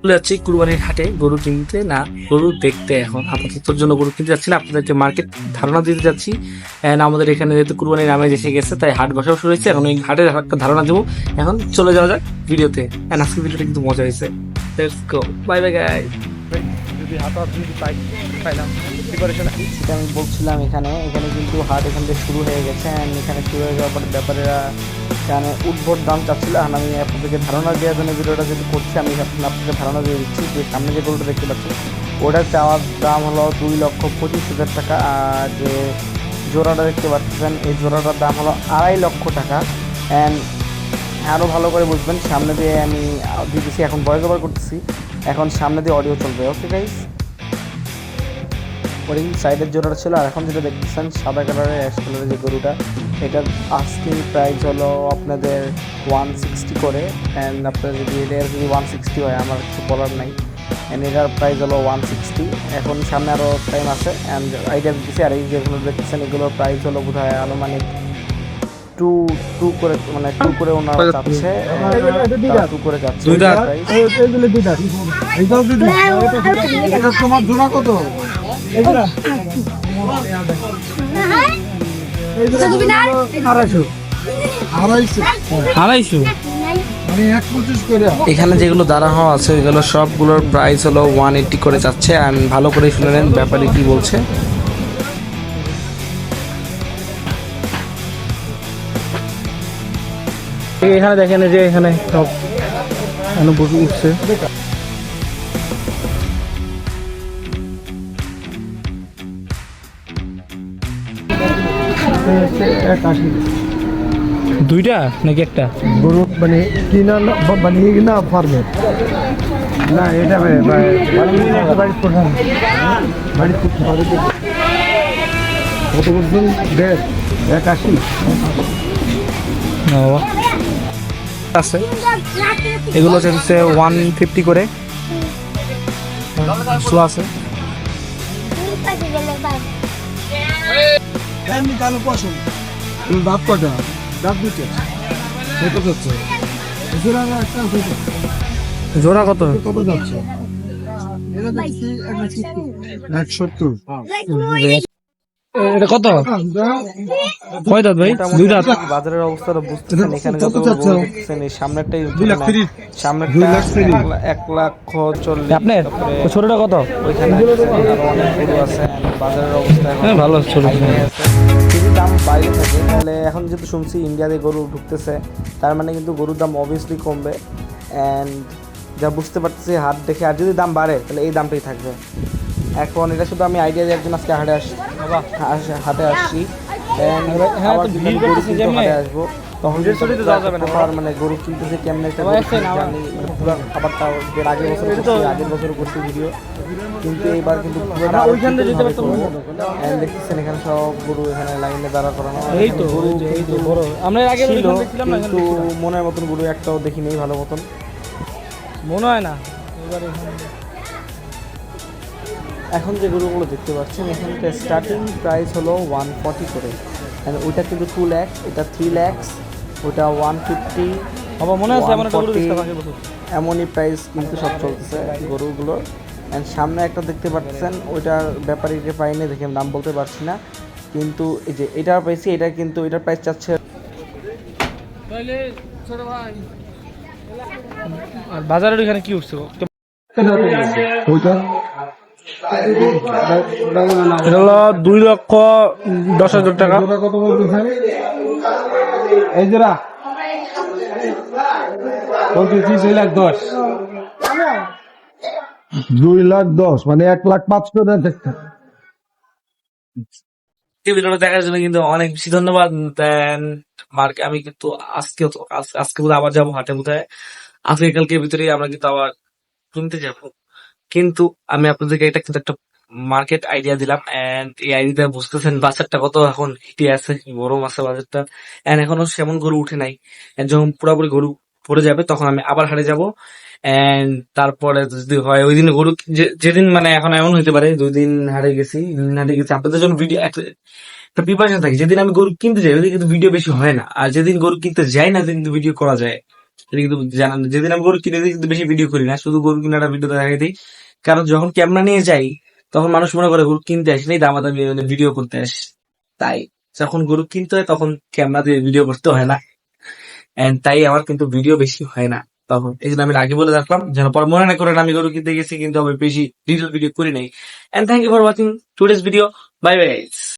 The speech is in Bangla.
চলে যাচ্ছি, কুরবানির হাটে গরু কিনতে। না, গরু দেখতে এখন। আপাততর জন্য গরু কিনতে যাচ্ছি না আপনাদেরকে মার্কেট ধারণা দিতে যাচ্ছি। অ্যান্ড আমাদের এখানে যেহেতু কুরবানির নামে এসে গেছে, তাই হাট বসাও শুরু হয়েছে। এখন ওই হাটের একটা ধারণা দেবো। এখন চলে যাওয়া যাক ভিডিওতে। অ্যান্ড আজকে ভিডিওটা কিন্তু মজা হয়েছে। বাই বাই গাইস যদি হাট পাইলাম। সেটা আমি বলছিলাম এখানে। এখানে কিন্তু হাট এখান থেকে শুরু হয়ে গেছে অ্যান্ড এখানে শুরু হয়ে যাওয়ার পরে ব্যাপারীরা এখানে উদ্ভট দাম চাচ্ছিল। আর আমি আপনাদেরকে ধারণা দেওয়ার জন্য ভিডিওটা যদি করছি, আমি আপনাদের ধারণা দিয়ে দিচ্ছি যে সামনে যে গরুটা দেখতে পাচ্ছি ওটার চাওয়ার দাম হলো দুই লক্ষ পঁচিশ হাজার টাকা। আর যে জোড়াটা দেখতে পাচ্ছেন, এই জোড়াটার দাম হলো আড়াই লক্ষ টাকা। অ্যান্ড আরও ভালো করে বুঝবেন, সামনে দিয়ে আমি দিতেছি, এখন ভয়েস ওভার করতেছি। এখন সামনে দিয়ে অডিও চলবে ওকে গাইস ওই সাইডের জোড়াটা ছিল আর এখন যেটা দেখতেছেন সাদা কালারের অ্যাশ কালারের যে গরুটা এটার আস্কিং প্রাইস হলো আপনাদের ওয়ান সিক্সটি করে অ্যান্ড আপনার যদি এটার যদি ওয়ান সিক্সটি হয় আমার কিছু বলার নাই অ্যান্ড এটার প্রাইস হলো ওয়ান সিক্সটি এখন সামনে আরও টাইম আছে অ্যান্ড আইডিয়া দিতেছি আর এই যেগুলো দেখতেছেন এগুলোর প্রাইস হলো বোধ হয় আনুমানিক টু টু করে মানে টু করে ওনারা চাচ্ছে টু করে যাচ্ছে দুই দাঁত। এইগুলো দুইটা এইটাও তোমার জোড়া কত? আড়াইশো। মানে এখানে যেগুলো দাঁড়ানো আছে এগুলো সবগুলোর প্রাইস হলো ওয়ান এইট্টি করে যাচ্ছে। অ্যান্ড ভালো করে শুনে নেন ব্যাপারে কি বলছে। এখানে দেখেন যে এখানে সব এখানে উঠছে এক আশি দুইটা নাকি একটা? গরু মানে কিনা না বানিয়ে কিনা ফার্মের না এটা বাড়ির প্রধান। বাড়ির কত বলছেন? দেড় এক আশি। আছে। এগুলো হচ্ছে ওয়ান ফিফটি করে। শো আছে দাঁত কটা? দাঁত দুটো। কত যাচ্ছে? জোড়া একটা জোড়া কত? কত যাচ্ছে? এটা কত? কয় দাঁত ভাই? দুই দাঁত? বাজারের অবস্থাটা বুঝতেছেন এখানে যত? এই সামনেরটাই দুই লাখ তিরিশ। দুই লাখ তিরিশ। এক লা- এক চল্লিশ আপনার? ছোটটা কত? ওইখানে আছে বাজারের অবস্থা এখন হ্যাঁ, ভালো ছোট high আছে। যদি দাম বাইরে থাকে তাহলে এখন যেহেতু শুনছি ইন্ডিয়াতে গরু ঢুকতেছে তার মানে কিন্তু গরুর দাম অবভিয়াসলি কমবে। অ্যান্ড যা বুঝতে পারতেছি হাট দেখে আর যদি দাম বাড়ে তাহলে এই দামটাই থাকবে। এখন এটা শুধু আমি আইডিয়া দিয়ে একজন আজকে হাটে আসছি হাটে আসছি হ্যাঁ, আবার। হাটে আসব। তখন ছুটিতে যাওয়া যাবে না, মানে গরু কিনতেছে কেমন একটা মানে পুরো আবার এর আগের বছর আগের বছর করছি ভিডিও কিন্তু এবার কিন্তু ওইখান থেকে যেতে পারতাম দেখতেছেন এখানে সব গরু এখানে লাইনে দাঁড়া করানো এই তো গরু এই কিন্তু বড়। আমরা আগে ছিল না কিন্তু মনের মতন গরু একটাও দেখি নেই ভালো মতন। মনে হয় না। এবার এখন যে গরুগুলো দেখতে পাচ্ছেন এখানকার স্টার্টিং প্রাইস হলো ওয়ান ফর্টি করে। ওইটা কিন্তু টু ল্যাক্স এটা থ্রি ল্যাক্স ওটা ওয়ান ফিফটি মনে আছে এমন একটা গরু 140 দেখতে আগের বছর এমনই প্রাইস কিন্তু সব চলতেছে গরুগুলোর। অ্যান্ড সামনে একটা দেখতে পাচ্ছেন ওইটার ব্যাপারে এটা পাইনি দেখে নাম বলতে পারছি না। কিন্তু এই যে এটা পাইছি এটা কিন্তু এটার প্রাইস চাচ্ছে তাহলে ছোট ভাই। আর বাজারের ওখানে কি উঠছে দুই লক্ষ দশ হাজার টাকা। কত বলতে এখানে বলতেছি দুই লাখ দশ। দুই লাখ দশ মানে এক লাখ পাঁচ করে দেখতে এই ভিডিওটা দেখার জন্য কিন্তু অনেক বেশি ধন্যবাদ দেন মার্ক আমি কিন্তু আজকে আজকে বোধহয় আবার যাব হাটে বোধহয়। আজকে কালকে ভিতরে আমরা কিন্তু আবার কিনতে যাব। কিন্তু আমি আপনাদেরকে এটা কিন্তু একটা মার্কেট আইডিয়া দিলাম এন্ড এই আইডিয়া বুঝতেছেন বাজারটা কত, এখন হিটে আছে, গরম আছে বাজারটা এন্ড এখনও সেমন গরু উঠে নাই যখন পুরোপুরি গরু পড়ে যাবে, তখন আমি আবার হাটে যাব এন্ড তারপরে যদি হয়, ওই দিন গরু যেদিন মানে এখন এমন হইতে পারে, দুই দিন হাটে গেছি হাটে গেছি, আপনাদের জন্য ভিডিও একটা প্রিপারেশন থাকে, যেদিন আমি গরু কিনতে যাই ওইদিন কিন্তু ভিডিও বেশি হয় না, আর যেদিন গরু কিনতে যাই না কিন্তু ভিডিও করা যায় কিন্তু জানান যেদিন আমি গরু কিনে দিই কিন্তু বেশি ভিডিও করি না, শুধু গরু কিনাটা ভিডিও দেখাই দিই, কারণ যখন ক্যামেরা নিয়ে যাই তখন মানুষ মনে করে, গরু কিনতে আসেনি, দামাদামি ভিডিও করতে আসে তাই যখন গরু কিনতে হয়, তখন ক্যামেরা দিয়ে ভিডিও করতে হয় না। এন্ড তাই আমার কিন্তু ভিডিও বেশি হয় না তখন। এই জন্য আমি আগে বলে রাখলাম, যেন পর মনে না করেন আমি গরু কিনতে গেছি, কিন্তু আমি বেশি ডিটেল ভিডিও করি নাই। And thank you for watching today's video bye bye